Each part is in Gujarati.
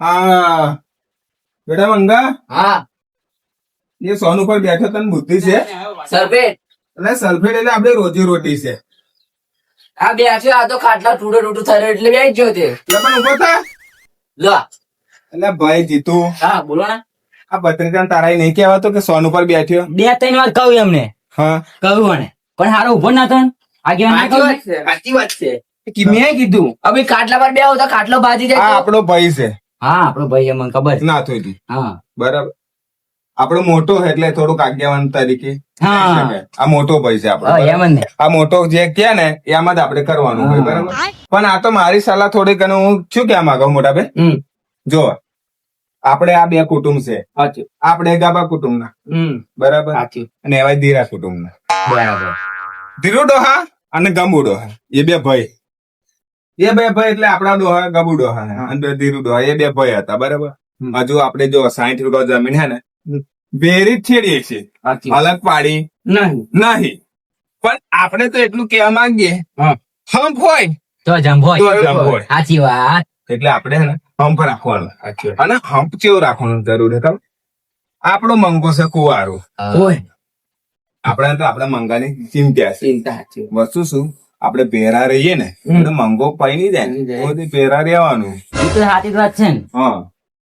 હા. બેટા મંગા હા. એ સોન ઉપર બેઠો તને બુદ્ધિ છે? સલ્ફેટ એટલે સલ્ફેટ એટલે આપણે રોજી રોટી છે. આ બે છે આ તો ખાટલા ટૂટો ટૂટો થયો એટલે બે ગયો તે. પણ ઊભો થા. લો. એટલે ભાઈ જીતુ હા બોલો ને. આ ભત્રીજાને તારા નહીં કહેવાતો કે સોન ઉપર બેઠ્યો? બે ત્રણ વાર કહ્યું એમને. હા. કહ્યું મને. પણ હારો ઊભો ના થન. આગેવાન ના સાચી કહ્યું. વાત છે સાચી વાત છે. મેં કીધું. હવે ખાટલા પર બે તો ખાટલો બાજી આ જાય તો- આપણો ભાઈ છે. હા આપણો ભાઈ મને ખબર ના થઈ હતી હા. બરાબર. આપણો મોટો એટલે થોડુંક આજ્ઞાવાન તરીકે આ મોટો ભાઈ છે આપણો. હા, ને. આ મોટો જે કે ને એમાં જ આપણે કરવાનું હોય બરાબર? પણ આ તો મારી સલાહ થોડીક અને હું શું કહેવા માંગુ મોટા ભાઈ? જો આપણે આ બે કુટુંબ છે. આપણે ગાબા કુટુંબના. ના બરાબર? અને એવા ધીરા કુટુંબના. બરાબર. ધીરો ડોહા અને ગંબુ ડોહા એ બે ભાઈ. એ બે ભાઈ એટલે આપણા ડોહા ગબુ ડોહા અને ધીરુ ડોહા એ બે ભાઈ હતા બરાબર? હજુ આપણે જો સાઠ રૂપિયા જમીન હે ને વેરી છેડીએ છીએ અલગ પાડી. નહીં. નહીં. પણ આપણે તો એટલું કહેવા માંગીએ. હંપ હોય. તો જંભો હોય. સાચી વાત. એટલે આપણે હે ને હંપ રાખવાનું. અને હંપ કેવું રાખવાનું જરૂર છે આપણો મંગો છે કુવારો. હોય આપણે તો આપણા મંગાની ચિંતા છે. ચિંતા વસ્તુ શું? આપણે પહેરા રહીએ ને. એટલે મંગો પાઈ નહીં જાય. ને પહેરા રહેવાનું એ તો સાચી વાત છે ને. હા.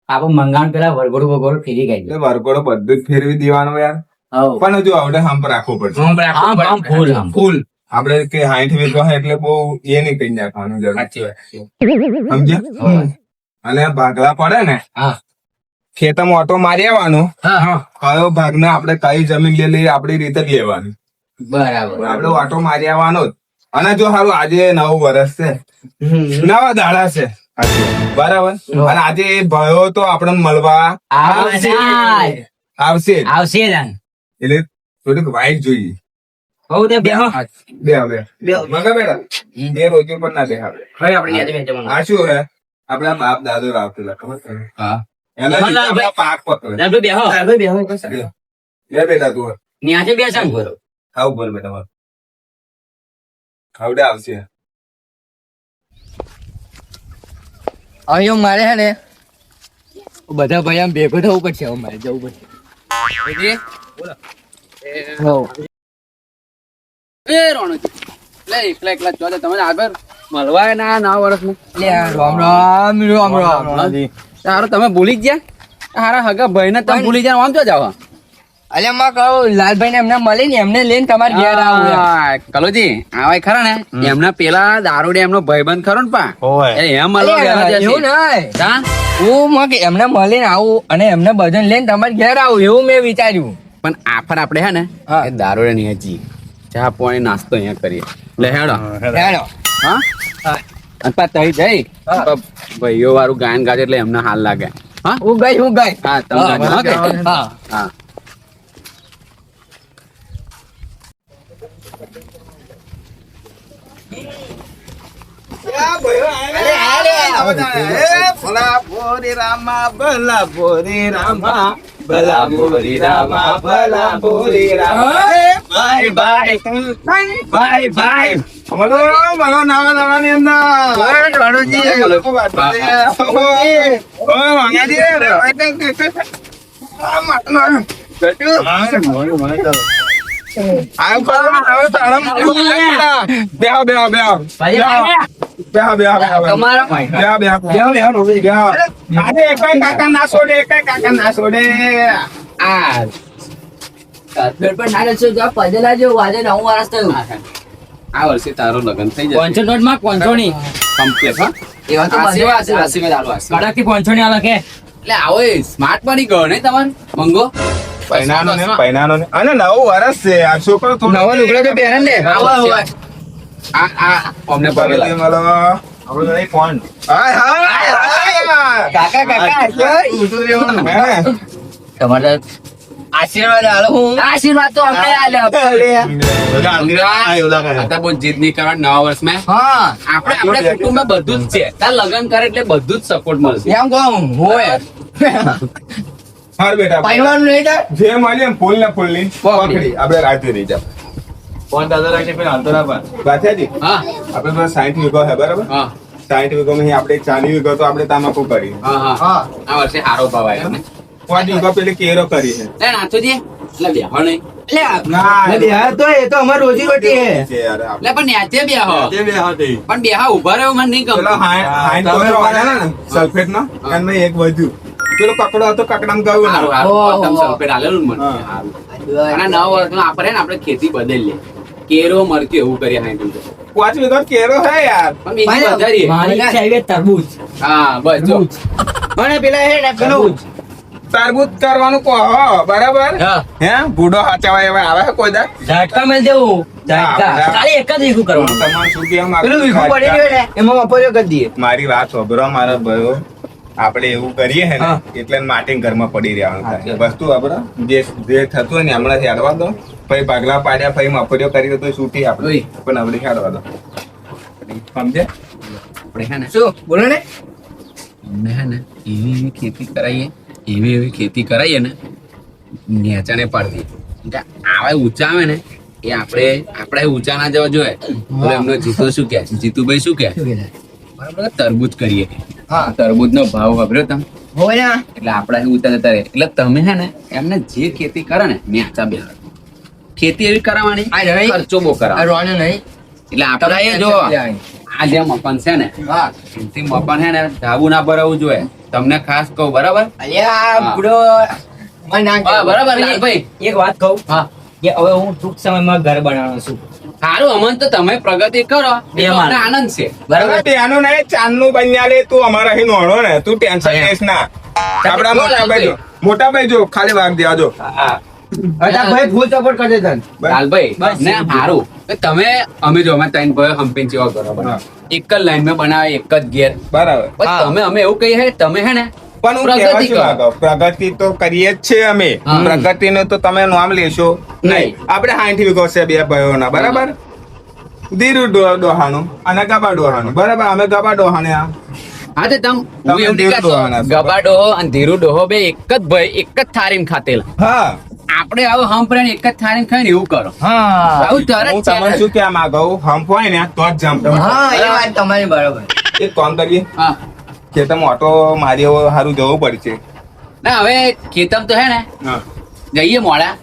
આપણે મંગાણ પેલા વરઘોડો વરઘોડું ફેરી ગઈ એટલે વરઘોડો બધું જ ફેરવી દેવાનું યાર. પણ જો આવડે હમ રાખવું પડશે. ફૂલ ફૂલ. આપડે કે હાઈઠ વીઘા એટલે બહુ એ નહીં કઈ નાખવાનું જરૂર. સાચી વાત. સમજ્યા? અને ભાગલા પડે ને હા. ખેતરમાં ઓટો મારી આવવાનો. હા. કયો ભાગને આપણે કઈ જમીન લેલી આપણી રીતે જ લેવાની. બરાબર. આપણે ઓટો મારી આવવાનો જ. અને જો સારું આજે નવું વર્ષ છે. નવા દાડા છે બરાબર? અને આજે એ ભયો તો આપણને મળવા આવશે. આવશે. આવશે. એટલે થોડીક વાઈટ જોઈએ. હવ તે બેહો. બે બે મગા બેટા એ રોજો પણ ના દેખાડે હવે આપણે. આ શું હે આપડા બાપ દાદો રાખેલા ખબર છે? હા. એના આપણા પાક પકડે. બે બેહો. બેહો. લે બેટા તું. ન્યાથી બેસન કરો ખાવ બોલ બેટા બોલ આવશે. અહીં મારે હે ને બધા ભાઈ આમ ભેગો થવું પડશે હવે મારે જવું પડશે. હવ. એ રોણુજી લે એકલા એકલા જો તમે આગળ. મળવા ના નવા વર્ષમાં લે રામ રામ રામ રામ. તારો તમે ભૂલી જ ગયા? હારા હગા ભાઈ ને તમે ભૂલી ગયા આમ તો જાવ અલે માં કહો લાલભાઈ ને એમને મળી ને એમને લઈને તમારે ઘેર આવું કલોજી આવા ખરા ને? એમના પેલા દારૂડે એમનો ભાઈબંધ ખરો ને પા? એમ. એવું ના હું? એમને મળીને આવું અને એમને બધાને લઈને તમારે ઘેર આવું એવું મેં વિચાર્યું. પણ આફર આપણે હે ને દારૂડે ની હજી. ચા પાણી નાસ્તો અહીંયા કરીએ. લે હેડો. હેડો. હા? અને પા તઈ જઈ. ભાઈઓ વાળું ગાયન ગાજે એટલે એમને હાલ લાગે. હા? હું ગઈ હું ગઈ હા તમે હા, હો કે? હા હા ભલા ભોરી રામા ભલા ભોરી રામા ભલા ભોરી રામા ભલા ભોરી રામા ભાઈ ભાઈ. ભાઈ ભાઈ. મળો મળો નવા નવા ની અંદર તમારા કાકા ના છોડે કાકા ના છોડે. આ કાશ્મીર પર ના રહેશો જો પજેલા જો આજે નવ વર્ષ થયું. આ વર્ષે તારો લગન થઈ જશે. પાંચસો નોટમાં પાંચસો ની કમ્પ્લીટ હા એવા તો બધી આસી છે મે આલો, આશીર્વાદ. કડકથી પાંચસો ની આલે કે? એટલે આવો સ્માર્ટ બની ગયો ને તમારે મંગો. પૈનાનો ને પૈનાનો ને. અને નવ વર્ષ છે આ છોકરો તો નવો લુગડો કે પહેરે ને. આવો, આવો. આ આ અમને પગે મળો આપણો નહીં ફોન હાય હાય હાય કાકા કાકા તમારે આશીર્વાદ આલો હું આશીર્વાદ તો અમને આલ્યો આ જીદ નહીં કરવા નવા વર્ષમાં હા આપણે આપણે કુટુંબમાં બધું જ છે તાર લગ્ન કરે એટલે બધું જ સપોર્ટ મળશે એમ કહું હોય હાર બેટા પહેરવાનું નહીં જે મળીએ ફૂલ ને ફૂલની પકડી. આપણે રાતે રહી જાવ ફોન દાદા રાખજે પેલા હાલતો ના પણ બાથિયાજી હા. આપણે પાસે સાઠ વીઘો હે બરાબર? હા. સાઠ વીઘામાં આપણે ચાલીસ વીઘા તો આપણે તમાકુ કરી હા હા. હા. આ વર્ષે હારો ભાવ આવ્યો ને. પાંચ વીઘા પેલી કેરો કરી છે. લે નાથુજી એટલે બેહો નહીં. ના બે હાથ તો એ તો અમારી રોજી રોટી હે છે યાર આપણે. લે પણ ન્યાચે બેહો. પણ બેહા ઊભા રહ્યો મને નહીં પેલો ગમતું. હાઈ- હાઈ તમે કોયરો મારા- વાળા? ને. એક વધ્યું. પેલો કકડો હતો કકડામ ગયું સલ્ફેટ આલેલું મને. હા. અને નવ વર્ષમાં આપણે ને આપણે ખેતી બદલીએ. કેરો મરચું એવું કરીએ હાંડું તો. પાંચ વીઘા કેરો હે યાર. મારી ઈચ્છા તરબૂચ. હા બસ જો. અને પેલા હે ને પેલું તરબૂચ. કરવાનું કહો બરાબર? હે. બુડો હાચાવા એવા આવે કોઈ દા ઝાટકા મેલ દેવું. કરી મારી વાત સાંભળો મારા ભાઈઓ. આપણે એવું કરીએ હે ને. એટલે માટી ઘરમાં પડી રહ્યા વસ્તુ જે જે થતું હોય ને હમણાં યાદવા દો. પછી પાગલા પાડ્યા પછી મફરીઓ કરી તો છૂટી આપણે પણ આપણે ખ્યાલ દો? સમજે? આપણે હે ને? શું? બોલો ને. અમને હે ને એવી એવી ખેતી કરાવીએ એવી એવી ખેતી કરાવીએ ને નેચાને પાડી દઈએ કે ઊંચા આવે ને એ આપણે આપણે ઊંચા ના જવા જોઈએ. એમનો જીતો શું કે છે જીતુભાઈ શું કે બરાબર તરબૂચ કરીએ. હા. તરબૂચ નો ભાવ ખબર્યો તમે? હોય ને. એટલે આપણા ઊંચા જતા રહે. એટલે તમે હે ને એમને જે ખેતી કરે ને નેચા બે ખેતી એવી કરાવવાની? આ. ખર્ચો બહુ કરાવ રોણે નહીં. એટલે આપણે એ જો આ જે મકાન છે ને હા. એમથી મકાન છે ને ધાબુ ના ભરાવું જોઈએ. તમને ખાસ કહું બરાબર? બરાબર ભાઈ. એક વાત કહું. હા. કે હવે હું ટૂંક સમયમાં ઘર બનાવવાનો છું. સારું અમન તો તમે પ્રગતિ કરો. એ અમને આનંદ છે. બરાબર? ત્યાંનું ને ચાંદનું બન્યા લે તું અમારા અહીં નોણો ને. તું ટેન્શન. લેસ ના. આપડા મોટા ભાઈ મોટા ભાઈ જો ખાલી વાગ દેવા જો. હા. અચ્છા ભાઈ ફૂલ સપોર્ટ કરજે તને. લાલભાઈ ને સારું તમે અમે જો અમે ત્રણ ભાઈઓ હંપીને જેવા કરો બરાબર. એક જ લાઈનમાં બનાવે એક જ ગેર બરાબર. તમે અમે એવું કહીએ તમે હે ને પણ હું પ્રગતિ તો કરીએ જ છે અમે. પ્રગતિ નું તો તમે નામ લેશો. નહીં. આપણે હાઈઠ છે બે ભાઈઓના બરાબર? ધીરુ ડોહાનું અને ગબા ડોહાનું બરાબર? અમે ગબા ડોહાને આ હા તો તમ. ગબા ડોહો અને ધીરુ ડોહો બે એક જ ભાઈ એક જ થાળીમાં ખાતેલા. હા. આપણે આવું હંપરે એક જ થાળીમાં ખાઈને એવું કરો. હા. આવું તરત હું તમને શું કહેવા માંગુ હમ્પ હોય ને તો જ જમ્પ હા એ વાત તમારી બરાબર. એક કામ કરીએ. હા. ખેતરમાં ઓટો મારી સારું જવું પડશે ના હવે ખેતમ તો હે ને. જઈએ મોડા.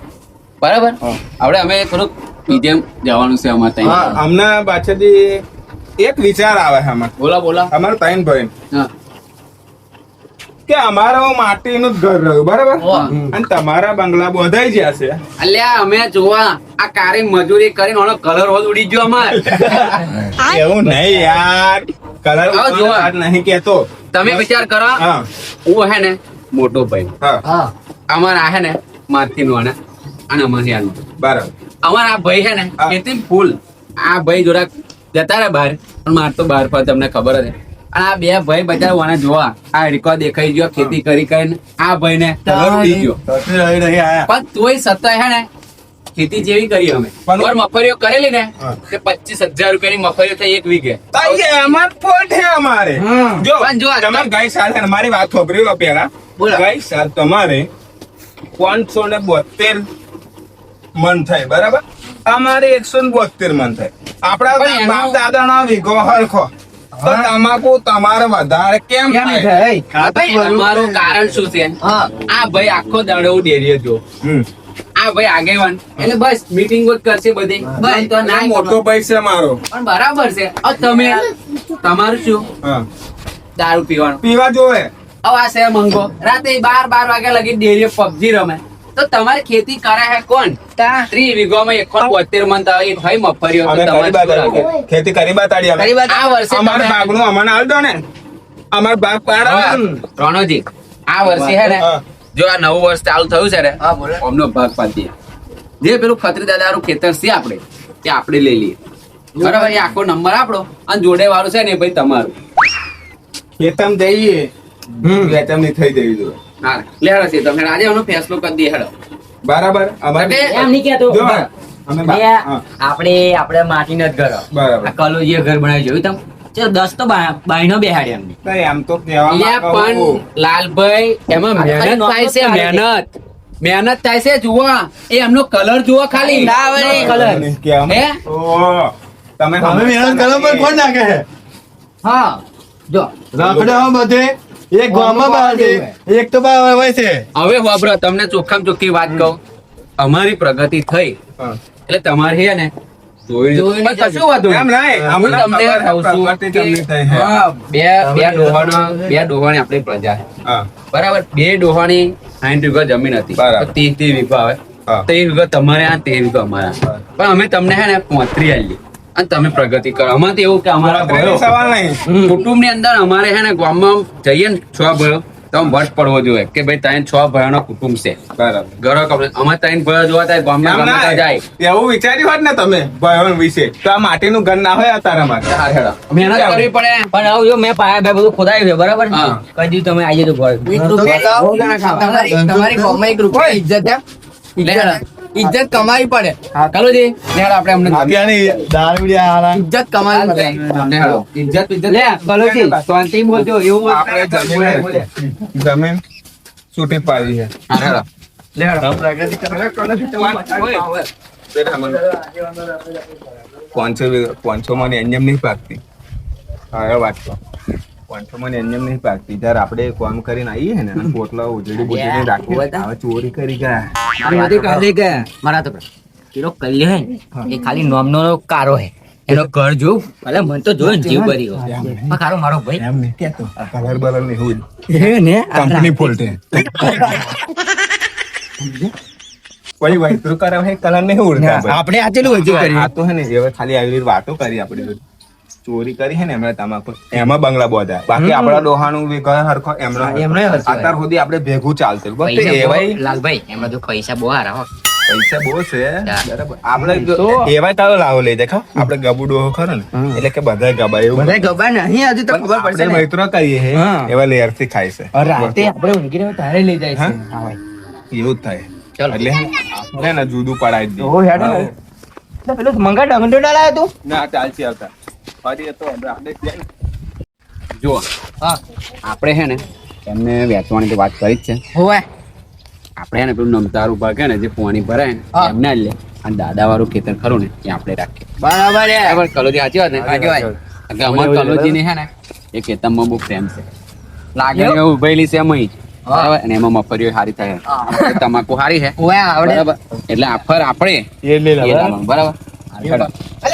બરાબર? હા. આપણે અમે થોડુંક બીજે જવાનું છે અમારે ત્યાં. હમણાં અમને પાછળથી એક વિચાર આવે છે અમારે બોલા બોલા. અમારે ત્રણ ભાઈ. હા. કે અમારો માટીનું જ ઘર રહ્યું બરાબર? અને તમારા બંગલા બધાઈ ગયા છે. અલ્યા અમે જોવા આ કારે મજૂરી કરીને ઓનો કલર હોલ ઉડી ગયો અમાર. એવું નહીં યાર. કલર જોવા. નહીં કેતો તમે વિચાર કરો. હા. હું ને મોટો ભાઈ. હા. હા. અમારા હે ને માથી નો અને અમારી આનું બરાબર. અમારા આ ભાઈ હે ને હા. ફૂલ. આ ભાઈ જોડા જતા રહે બહાર પણ માર તો બહાર પર તમને ખબર અને આ બે ભાઈ બધા વાને જોવા. આ રીકો દેખાઈ ગયો ખેતી કરી કરીને. આ ભાઈ ને ગયો પણ તોય સત્તા હે ને ખેતી જેવી કરી અમે. પણ- મફરીઓ કરેલી ને તે પચીસ હજાર રૂપિયાની મફરીઓ થઈ એક વીઘે. એમાં જ ફોલ્ટ અમારે. જો પણ જો આ તમે ગઈ સાલ મારી વાત ખબરી લો પેલા બોલો. ગઈ સાલ તમારે પાંચસો ને બોતેર મન થાય બરાબર? અમારે એકસો ને બોતેર મન થાય. આપડા બાપ દાદા નો વીઘો હરખો. તો તમાકુ તમારે વધારે કેમ અમારું કારણ શું છે? આ ભાઈ આખો દાડો ડેરીએ જો આ ભાઈ આગેવાન. એટલે બસ મીટિંગ જ કરશે બધી. બસ તો ના મોટો ભાઈ છે મારો. પણ બરાબર છે. તમે તમારું શું? હા. દારૂ પીવાનું. પીવા જોવે. હવે આ છે મંગો. રાતે બાર બાર વાગ્યા લગી ડેરીએ પબજી રમે. તો તમારે ખેતી કરે હે કોણ? ત્રી વીઘામાં એકસો બોતેર મન તો એ ભાઈ મફરીઓ તો તમારે કરી શું બતાડી લાગે? ખેતી કરી બતાડી કરી આ વર્ષે અમાર તમે- ભાગનું અમને આલ દો ને. અમાર ભાગ પાડો. રણોજી આ વર્ષે હે ને જો આ નવું વર્ષ ચાલુ થયું છે ને હા બોલો. અમનો ભાગ પાડી જે પેલું ખત્રી દાદાનું ખેતર છે આપણે તે આપણે લઈ લઈએ. બરાબર એ આખો નંબર આપણો અને જોડે વાળું છે ને ભાઈ તમારું. ખેતમ જઈએ ખેતમની થઈ જવી જોઈએ. હા લે હેડો છે તમે આજે એનો ફેસલો કરી દઈએ હેડો. બરાબર અમારે એમ નહીં કહેતો. જો અમે બા- બે હા, આપણે આપણે માટીના જ ઘર. બરાબર. કલોજીએ ઘર બનાવી જોયું તમે દસ તો બાયનો બેહાડે એમને. એમ તો પણ લાલભાઈ એમાં મહેનત થાય છે મહેનત. મહેનત થાય છે જુઓ. એ એમનો કલર જુઓ ખાલી. કલર. તમે મહેનત કરો પણ કોણ નાખે? હા જો. રખડ્યો બધે એક ગામમાં બહાર છે એક તો બહાર હોય છે. હવે વાપરો તમને ચોખ્ખામ ચોખ્ખી વાત કહું. અમારી પ્રગતિ થઈ. એટલે તમારે છે ને બે બે ડોહાનો ડોહાની આપણી પ્રજા બરાબર? બે ડોહાણી સાઠ વીઘા જમીન હતી. ત્રીસ ત્રીસ વીઘા આવે. ત્રીસ વીઘા તમારે આ ત્રીસ વીઘા અમારા પણ અમે તમને હે ને પોતરી આલી અને તમે પ્રગતિ કરો. અમારે તો એવું કે અમારા ભયો સવાલ નહીં. કુટુંબની અંદર અમારે હે ને ગામમાં જઈએ ને છ ભયો તો વર્ષ પડવો જોઈએ કે ભાઈ ત્રણ છ ભયોનો કુટુંબ છે. બરાબર. ઘરો કપડે અમારે ત્રણ ભયો જોવા થાય ગામમાં એમ ગમે ના. ત્યાં જાય. એવું વિચાર્યું હોત ને તમે ભવન વિશે તો આ માટીનું ઘર ના હોય તારા માટે. મહેનત કરવી પડે. પણ આવું જો મેં પાયા ભાઈ બધું ખોદાયું છે બરાબર ને? કહી દીધું તમે આવી તો ઘર તમારી તમારી ગામમાં એક રૂપિયા ઇજ્જત છે. ઇજ્જત કમાવી પડે. હા. ચાલો જી હેડો આપણે અમને ઇજ્જત કમાવી પડે. ઇજ્જત ઇજ્જત. લે કલોજી શાંતિ બોલજો એવું આપણે જમીન જમીન છૂટી પાડી છે. હા, હેડો. પાંચસો પાંચસો માં એન્જમ નહીં પાકતી હવે વાત પાંચસો માં નહીં પાકતી જયારે આપણે કામ કરીને આવીએ ને અને પોટલા ઉજળી બુજળી હવે ચોરી કરી ગયા. મારા તો પેલો કલ્યો હે એ ખાલી નોમનો કારો હે. એનો ઘર જો. ભલે મને તો જોયો જીવ ભરી પણ કારો મારો ભાઈ. એમ નહીં કહેતો કલર બલર નહીં હોય હે ને કંપની ફોલ્ટે કોઈ વૈતરું કરે હે કલર નહીં ઉડતા. આપણે આ ચેલું હજુ કરી આ તો હે ને હવે ખાલી આવી રીતે વાતો કરી આપણે. ચોરી કરી હે ને એમણે તમાકુ. એમાં બંગલા બોધા. બાકી આપણા ડોહાનું બી ઘર હરખો એમનો અત્યાર સુધી આપણે ભેગું ચાલતું. બસ એવાય લાલભાઈ એમાં તો પૈસા બહુ હારા હો. પૈસા બહુ છે. બરાબર. આપણે એવાય તારો લાવો લઈ દેખો. આપણે ગબુ ડોહો ખરો ને એટલે કે બધા ગબા એવું બધા ખબર નહીં હજુ તો ખબર પડશે આપણે મૈત્રો કરીએ હે એવા લેયરથી ખાય છે. રાતે આપણે ઊંઘી તારે લઈ જાય છે. એવું થાય. એટલે ને જુદું પડાવી દઈએ. ઓ હેડો. પેલો મંગા ડંગડો તું? ના ચાલશે આવતા. જુઓ. હા. આપણે છે ને એમને વેચવાની તો વાત કરી જ છે. હોવે. આપણે છે ને પેલું નમતારું ભાગે ને જે પાણી ભરાય ને હા. એમને લે. અને દાદા વાળું ખેતર ખરું ને એ આપણે રાખીએ. બરાબર હે. બરાબર કલોજી સાચી વાત ને? સાચી વાત. કે અમાર કલોજી ને છે ને એ ખેતરમાં બહુ પ્રેમ છે. લાગે એવું? ઉભેલી છે એમાં બરાબર? અને એમાં મફરીઓ સારી થાય. તમાકુ સારી છે. બરાબર? એટલે આફર આપણે બરાબર? હેડો.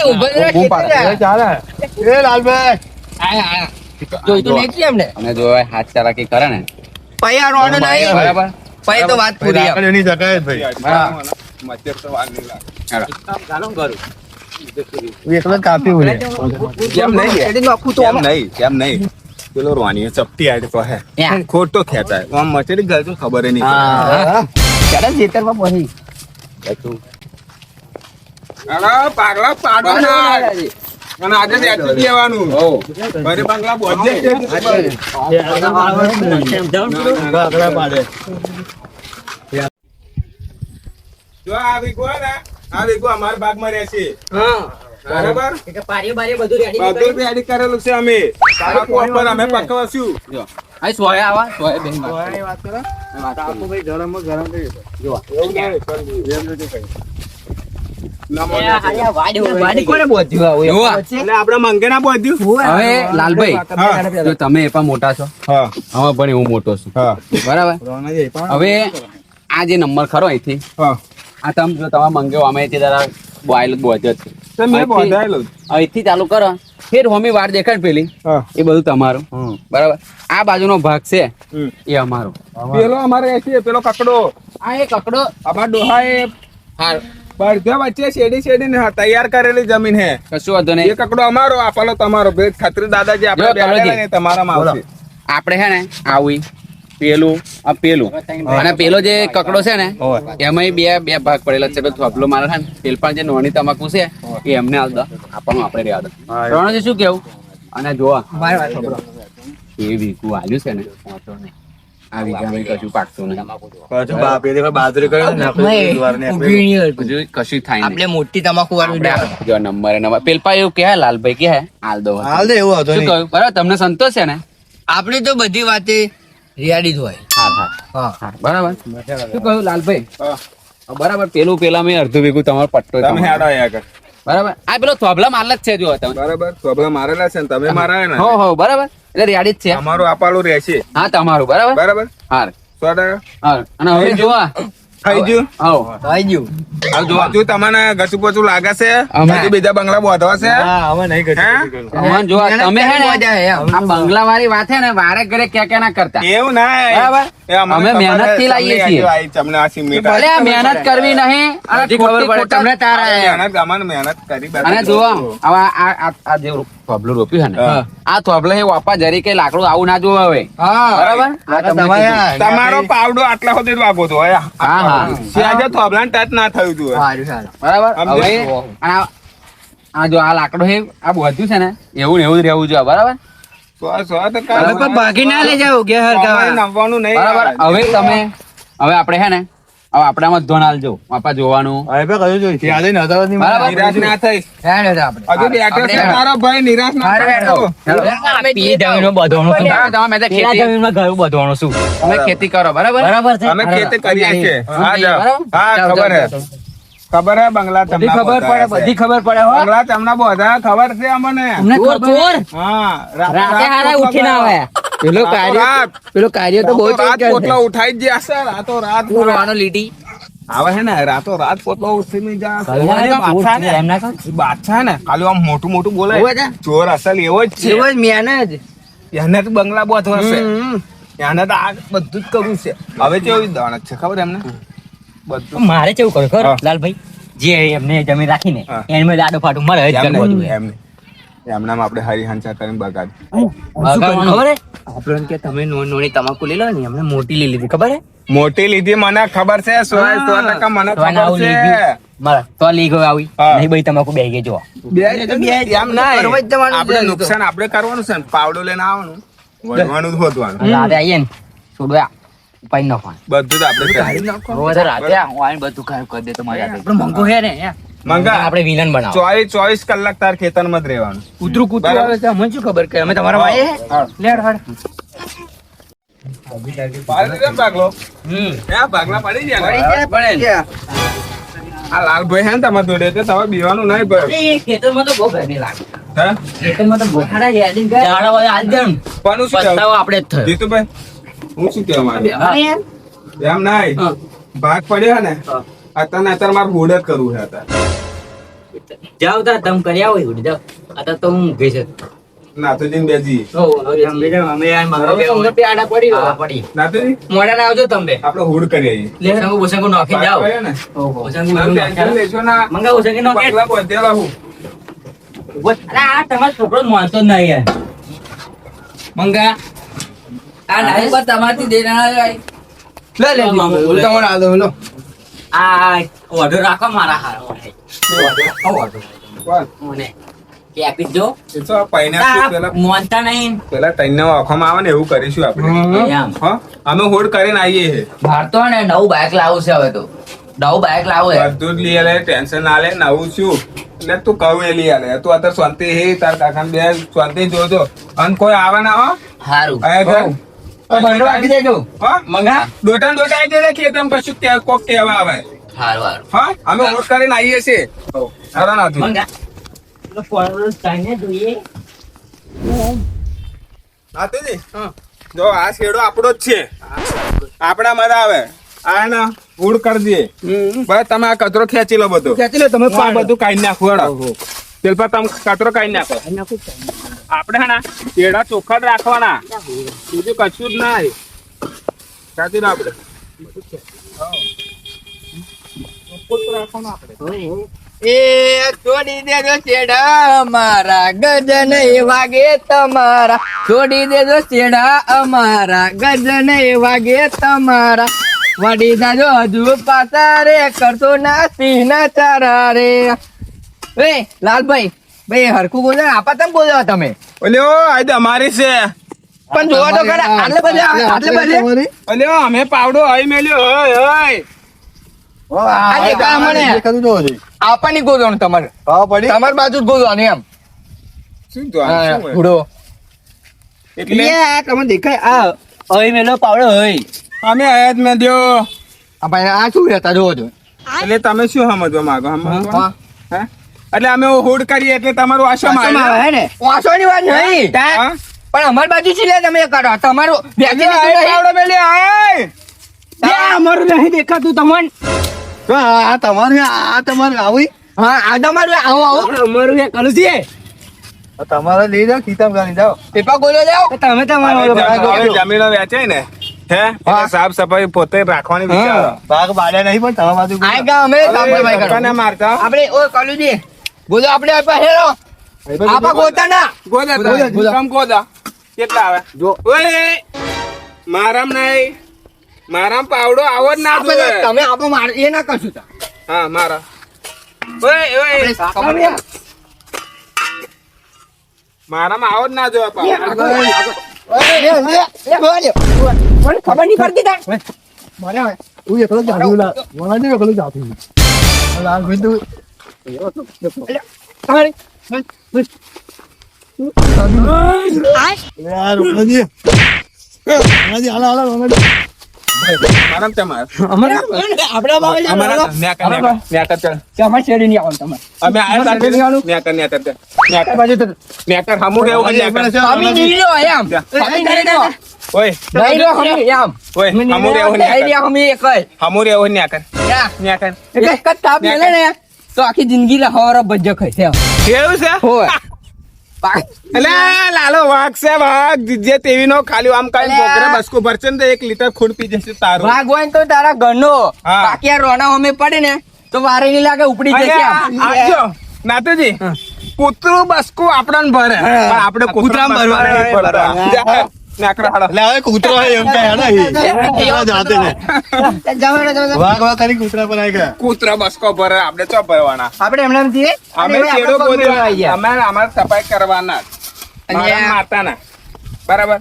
ઊભો રહે, બૂમ ખેતર એ લાલભાઈ. આયા, આયા. જોઈતું નહીં કે એમને. અને જો હાથ ચાલાકી કરે ને. પૈ આ રોવાનું નહીં. બરાબર. પૈ તો વાત પૂરી આપણે એની જગાએ ભાઈ. હા. મચ્છર તો વાર નહીં લાગે. હેડો. એકલો કાપી ઉડે કેમ નહીં આખું તો કેમ નહીં? કેમ નહીં? પેલો રોની ચપટી આડી તો હે. ખોટો ખેતા આમ ગયું ખબર નહીં હા. ચાલો ને અરે પાગલા પાડો ના. અને આજે બેસી જવાનું હો. ભરે બંગલા બોધે જો આ વીઘો ને આ વીઘો અમારા ભાગમાં રહેશે. બરાબર? બધું રેડી કરેલું છે અમે. તારા પર અમે પકવશું. જો. આ સોય આવા સોય બેન વાડી કોને બોધ્યું આવું? જુઓ. એટલે આપણે મંગે ના બોધ્યું હવે લાલભાઈ હા. જો. તમે પણ મોટા છો. હવે પણ હું મોટો છું. બરાબર? હવે આ જે નંબર ખરો અહીંથી આ તમે જો તમે મંગ્યો અમે અહીંથી બોયલ બોજ છે. તો મેં બોધાયેલું અહીંથી ચાલુ કરો. ફેર હોમી વાર દેખાડ પેલી. એ બધું તમારું. બરાબર? આ બાજુનો ભાગ છે. એ અમારો. પેલો અમારે પેલો કકડો. આ એ કકડો. અમારા ડોહા એ બધા વચ્ચે શેડી શેડી ને તૈયાર કરેલી જમીન હે. કશું વાંધો નહીં. નહીં કકડો અમારો આપેલો તમારો ભેદ ખત્રી દાદાજી આપણે બેઠેલા. ને તમારામાં આવશે. આપણે હે ને આવી પેલું આ પેલું. અને પેલો જે કકડો છે ને એમાં બે બે ભાગ પડેલા છે. પેલો થોપલો મારે છે ને પેલ પણ જે નોની તમાકુ છે એ એમને આવતો આપણું આપણે રહ્યા ત્રણ ત્રણથી શું કેવું? અને જોવા મારી વાત સાંભળો. એ વીકું આવ્યું છે ને. આ વીઘામાં કશું પાકતું નહીં. નહીં, ઊભી નહીં હોય. હજુ કશું થાય આપણે મોટી તમાકુ વાળું જો નંબર નંબર. પેલપા એવું કહે લાલભાઈ કે હાલ દો. હાલ દે એવું શું કહ્યું? બરાબર તમને સંતોષ છે ને? આપણી તો બધી વાતે રિયાડી જ હોય. હા હા. હા. હા બરાબર. શું કહ્યું લાલભાઈ? બરાબર પેલું પેલા મેં અડધું ભેગું તમારો પટ્ટો તમે. હેડો આગળ. બરાબર? આ પેલો થોભલા માલ જ છે જો તમે. બરાબર થોભલા મારેલા છે ને તમે મારા ને હો હો બરાબર? એટલે રેડી જ છે. અમારું આપાલું રહેશે. હા તમારું બરાબર? બરાબર? હાર. સો ટકા. હાર. અને હવે જોવા. થઈ ગયું? આવો. થઈ ગયું. હવે જો તમને ગસુ પચું લાગે છે? અમે- બીજા બંગલા બોધવા છે? હે? અમન જોવા તમે હે ને મજા હે એમ. આ બંગલા વાળી વાત હે ને વારે ઘરે ક્યાં ક્યાં ના કરતા. એવું ના બરાબર? અમે મહેનતથી લાવીએ છીએ. તમને આ સિમેન્ટ ભલે મહેનત કરવી નહીં અને ખબર પડે. તમને તારા. મહેનત મહેનત કરી અને જોવા હવે આ આ- આ જે રોપ્યું છે ને? આ થોભલે એ વાપા જરી કે લાકડું આવું ના જોવે હવે. બરાબર? તમારે પાવડો આટલા સુધી જ વાગો તો હે. હા, થોભલાને ટચ ના થયું તું બરાબર? હવે આ- જો આ લાકડું છે આ બધું છે ને એવું ને એવું જ રહેવું જોઈએ બરાબર? બાકી કોઈ ના લઈ જાવ બરાબર? હવે તમે હવે આપણે છે ને હવે આપણામાં જ ધોન આલજો બાપા જોવાનું. બરાબર નિરાશ ના થઈ. હેડ હેડ આપણે. હજુ બેઠો છે મારો ભાઈ નિરાશ ના અમે બધવાનું શું? તમે મેં ખેતી જમીનમાં ઘરું બધવાનું છું અમે ખેતી કરો બરાબર? બરાબર છે? અમે ખેતી કરીએ છીએ. હા ખબર હે. ખબર હે બંગલા તમને ખબર પડે બધી ખબર પડે હો. બંગલા તમને બધા ખબર છે અમને. ચોર ચોર? હા રાતે રાતે હારા રાત ઉઠીને આવે. પેલો કાર્ય પેલો કાર્ય તો બહુ રાત પોટલા ઉઠાઈ જ ગયા છે રાતો રાત પૂરવાનો લીટી. આવે હે ને રાતો રાત પોટલો ઉઠીને જા બાદશાહ ને એમ ના બાદશાહ ને ખાલી આમ મોટું મોટું બોલે ચોર અસલ એવો જ છે. એવો જ. મહેનત એને તો બંગલા બોથ હશે. હમ. એને તો આ બધું જ કરવું છે. હવે કેવી દાણત છે ખબર એમને? બધું. મારે કેવું કર્યું ખબર લાલભાઈ? જે એમને જમીન રાખીને. એમને દાડો ફાટું મળે જ એમને. એમને આપણે હરી હાંચા કરીને બગાડ હે? આપણને કે તમે નોની તમાકુ લઈ લો ને એમને મોટી લઈ લીધી ખબર હે? મોટી લીધી મને ખબર છે સો સો ટકા મને ખબર છે. લઈ તો લઈ ગયો આવી. નહીં ભાઈ તમાકુ બે ગઈ જો. એમ ના આપણે નુકસાન આપણે કરવાનું છે પાવડો લઈને આવવાનું. હોતવાનું. રાતે આવીએ ને છોડવા ઉપાય નાખવાનું બધું આપણે તો રાતે આવું આવીને બધું કરી દે તો મારે રાતે. આપણો મંગો હે ને. મંગા આપણે વિલન બનાવો. ચોવીસ ચોવીસ કલાક તાર ખેતરમાં જ રહેવાનું. કૂતરું કૂતરું આવે છે મને શું ખબર કે અમે તમારા ભાઈ. લેડ હાડ. પાડી ભાગલો? હમ. ભાગલા પડી ગયા. આ લાલભાઈ હે ને તમારે જોડે તો તમે બીવાનું નહીં ભાઈ ખેતરમાં તો બહુ ગરમી લાગે. ભાગ પડ્યો હે ને. અત્યારે અત્યારે મારે હોડ જ કરવું છે અત્યારે તા તમ કર્યા કરી આવો જાવ જાઓ. તો હું ગઈ છે. નાથુજીને બેજી. આ મોડા ના આવજો તમે. આપડે હુડ કરી ઓસંગુ બોસંગુ નાખી ને? બોસંગુ ના. ઓસંગુ નાખી. પગલા બધેલા હું. અરે આ તમારો છોકરો માનતો જ નહીં યાર. મંગા. આ નાઈ પર તમારથી. લે લે મામા બોલે. આલો બોલો આ ઓર્ડર રાખો મારા હારો ઓર્ડર કોણ? મને કે આપી દો એ તો પૈણા શું પેલા મોનતા નહીં. પેલા ત્રણ આંખોમાં આવે ને એવું કરીશું આપણે. અમે હોડ કરીને આવીએ છે બહાર તો ને નવું બાઇક લાવું છે હવે તો. નવું બાઇક લાવું બધું જ લઈ ટેન્શન ના લે નવું છું. એટલે તું કહું એ લઈ આલે. તું અત્યારે શાંતિ હે તાર કાકા બે શાંતિ જોજો. અને કોઈ આવે ના હો? સારું મંગા. દોટા દોટા ખેતમ પછી કે કોક કહેવા આવે. હા અમે હોડ કરીને આવીએ છીએ. સારા ના જોઈએ. નાથુજી જો આ શેડો આપણો જ છે. આપણા મજા આવે. આ ને હુડ કરી દઈએ. બસ તમે આ કચરો ખેંચી લો બધું. ખેંચી લો તમે આ બધું કાઢી નાખો હેડો. તેલ પર તમે કચરો કાઢી નાખો. આપણે હે ને પેડા ચોખ્ખા જ રાખવાના. બીજું કશું જ ના સાચી આપણે. એ છોડી દેજો ચેડા અમારા ગજન વાગે તમારા. છોડી દેજો ચેડા અમારા ગજન વાગે તમારા. વડી જાજો હજુ પાછા રે કરતો ના સિંહ ના ચારા રે. એ લાલભાઈ ભાઈ હરખું બોલો આપા તમે બોલો તમે. ઓલ્યો આજે અમારી છે. પણ જોવા તો ખરા આટલે બધે આટલે બધે. ઓલ્યો અમે પાવડો હઈ મેલ્યો હય હય આ દેખા આપવાની ગોદવાનું તમારે. તમારી બાજુ જ ગોદવાનું એમ. શું તો આ? ઘોડો એટલે? તમે દેખાય. આ અય મેલો પાવડો અય અમે આયા જ મેલ્યો આ ભાઈ આ શું રહેતા? જોવો એટલે તમે શું સમજવા માંગો? હે એટલે અમે હુડ કરીએ એટલે તમારું આશમ આવે હે ને? વાંસોની વાત નહીં પણ અમારી બાજુ છે લે તમે કરો તમારું. પાવડો મેલી, આય. અમારું નહીં દેખાતું તમને. આ તમારે આ તમારે આવી? હા આ તમારું આવો આવો. અમારું એ કરું છે તમારે લઈ જાઓ ખીતામ ગાલી જાઓ. પેપા બોલો જાઓ. તમે તમારું જમીનો વેચાય ને હે? સાફ સફાઈ પોતે રાખવાની વિચારો. ભાગ બાળ્યા નહીં પણ તમારા બાજુ આ ગા અમે સાફ સફાઈ કરો. ધક્કા ના મારતા. આપણે ઓ કલુજી બોલો આપણે આપા હેરો આપા ગોતા ના ગોદા ગોદા, ગોદા. કમ ગોદા. કેટલા આવે? ઓય મારામ નહીં. મારામ પાવડો આવો જ ના જોઈએ તમે આપો માર એ ના કરશું તા. હા મારા. ઓય ઓય? મારામાં આવો જ ના જોઈએ પાવડો. મને ખબર નહીં પડતી તાર. મારે. તું એકલો જાતું લા મને નહીં એકલો જાતું લા ભાઈ તું. તમારી આ રોકજી રોકજી હાલો હાલો રોકજી તો આખી જિંદગી લહાવારો ભજ્જો ખાય છે એમ. કેવું છે? હોય. એટલે લાલો વાઘ છે વાઘ. જે તેવી નો ખાલી આમ કઈ. બોકરે બસકો ભરશે ને તો એક લીટર ખૂન પી જશે તારો. વાઘ હોય ને તો તારા ઘરનો. નો બાકી આ રોના અમે પડે ને તો વારે ની લાગે ઉપડી જશે નાતુજી કૂતરું બસકું આપણને ભરે. પણ આપણે કૂતરા ભરવા નહીં પડતા. હવે કૂતરો એમ કઈ હેડા હી જાતે ને જાઓ, જાઓ, જાઓ. વાઘ વાઘ કરી કૂતરા પર આવી ગયા કૂતરા બસકો ભરે આપણે ચો ભરવાના આપણે એમને છીએ અમે ચેડો આપણે પગ ગોદી મેળવાઈ ગયા. અમે અમારે સફાઈ કરવાના જ. અને મારા આ- માતાના બરાબર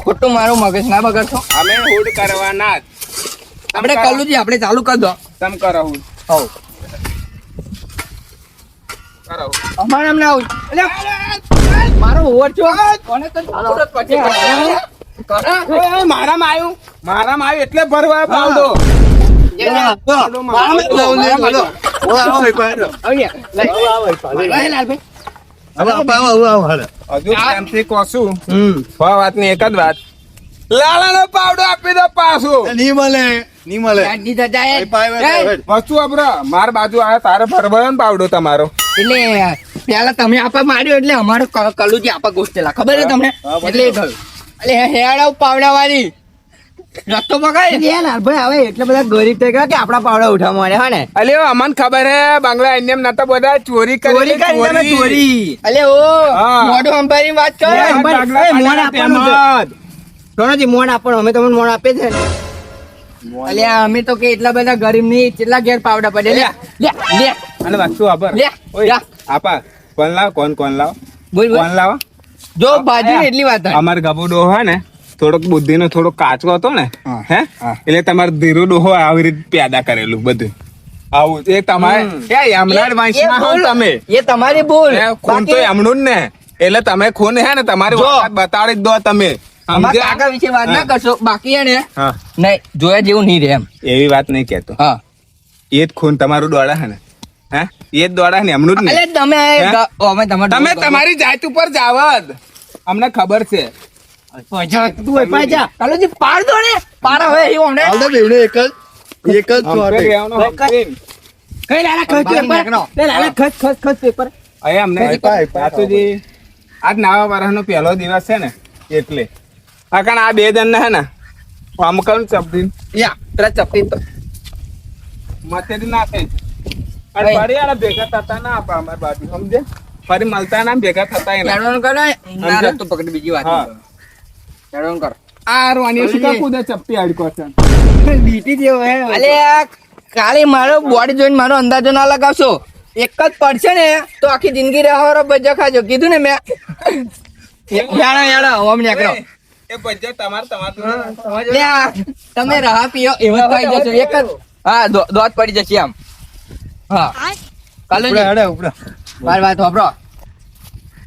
ખોટું મારું મગજ ના બગડશો અમે હુડ કરવાના જ આપણે કલું જ આપણે ચાલુ કરી દો તમ કરો હુડ હવ કરો અમારે એમને આવું મારો ઓવર કોને તો થોડો પછી કરો. ઓય, મારામાં આવ્યું. મારામાં આવ્યું એટલે ભરવા પાવડો. એક જ વાત. લાલાનો પાવડો આપી દો પાછો. નહીં મળે. નહીં મળે. વસ્તુ આપડે માર બાજુ આવે તારે ભરવાનો ને પાવડો તમારો. એટલે પેલા તમે આપા માર્યો એટલે અમારો કલુજી આપા ગોસ્ટેલા ખબર છે તમને? એટલે એ થયું એટલે હેડા પાવડા વાળી રસ્તો પકડ ભાઈ હવે એટલે બધા ગરીબ થઈ ગયા કે આપડા પાવડા ઉઠા મળે ને? અલે અમને ખબર હે બાંગ્લા ઇન્ડિયમ નતા બધા ચોરી કરી ચોરી કરી તમે ચોરી. અલે ઓ હા. અંબારી વાત કરો. એ, આપવાનું સોનાજી મોઢ આપણો અમે તમને મોણ આપે છે ને અલ્યા અમે તો કે એટલા બધા ગરીબ નહીં કેટલા ઘેર પાવડા પડે લે લે લે. અને વસ્તુ આપર લે આપા. કોણ લાવ? કોણ કોણ લાવ? બોલ કોણ લાવ? જો બાજુ એટલી વાત. અમાર ગબુ ડોહો હે ને થોડોક બુદ્ધિ નો થોડોક કાચો હતો ને હે એટલે તમારે ધીરુ ડોહો આવી રીતે પેદા કરેલું બધું. આવું એ તમારે એ એ- વંશના હો તમે. એ તમારી ભૂલ. ખૂન તો એમનું જ ને. એટલે તમે ખૂન હે ને તમારી. બતાડી જ દો તમે. અમારા કાકા વિશે વાત ના. કરશો. બાકી હે. નહીં જોયા જેવું નહીં રે એમ. એવી વાત નહીં કેતો હા. એ જ ખૂન તમારું દોડા હે ને. હે? એ જ દોડા ને એમનું જ ને. તમે અમે તમારે તમે તમારી જાત ઉપર જાવદ અમને ખબર છે. ને. આજ નવા વર્ષનો પહેલો દિવસ છે ને એટલે. આ કારણ આ બે જણ હે ને આમ કરું ચપટી. ચપટી તો. ના થઈ આને ભેગા થતા ના આપા અમારી બાજુ સમજે ફરી મળતા ના ભેગા થતા ના કેડોન કરો? ના પકડી બીજી વાત હા. કેડોન આ રોની શું કાં કૂદે ચપટી આડકો છે? બીટી જેવો હે. અલે કાલે મારો બોડી જોઈને મારો અંદાજો ના લગાવશો. એક જ પડશે ને તો આખી જિંદગી રહેવાનો બજા ખાજો કીધું ને મેં. યાડો યાડો ઓમ નીકળો. એ બજે તમારે તમારે તમે રાહ પીઓ એવો થઈ જશો. એક જ હા દોત પડી જશે આમ હા. કાલે હેડે, ઉપડે. મારી વાત વાપરો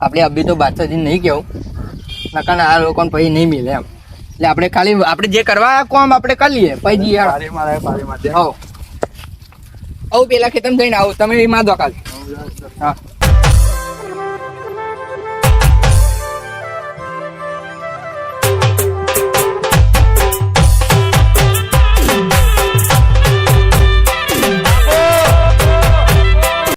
આપણે અભી તો બાદશાહજી નહીં કેવું. નકર આ લોકોને પછી નહીં મિલે એમ. એટલે આપણે ખાલી આપણે જે કરવા કોમ આપણે કરી લઈએ. પછી આવું પેલા ખેતમ જઈને આવું. તમે એમાં દો કાલ હા.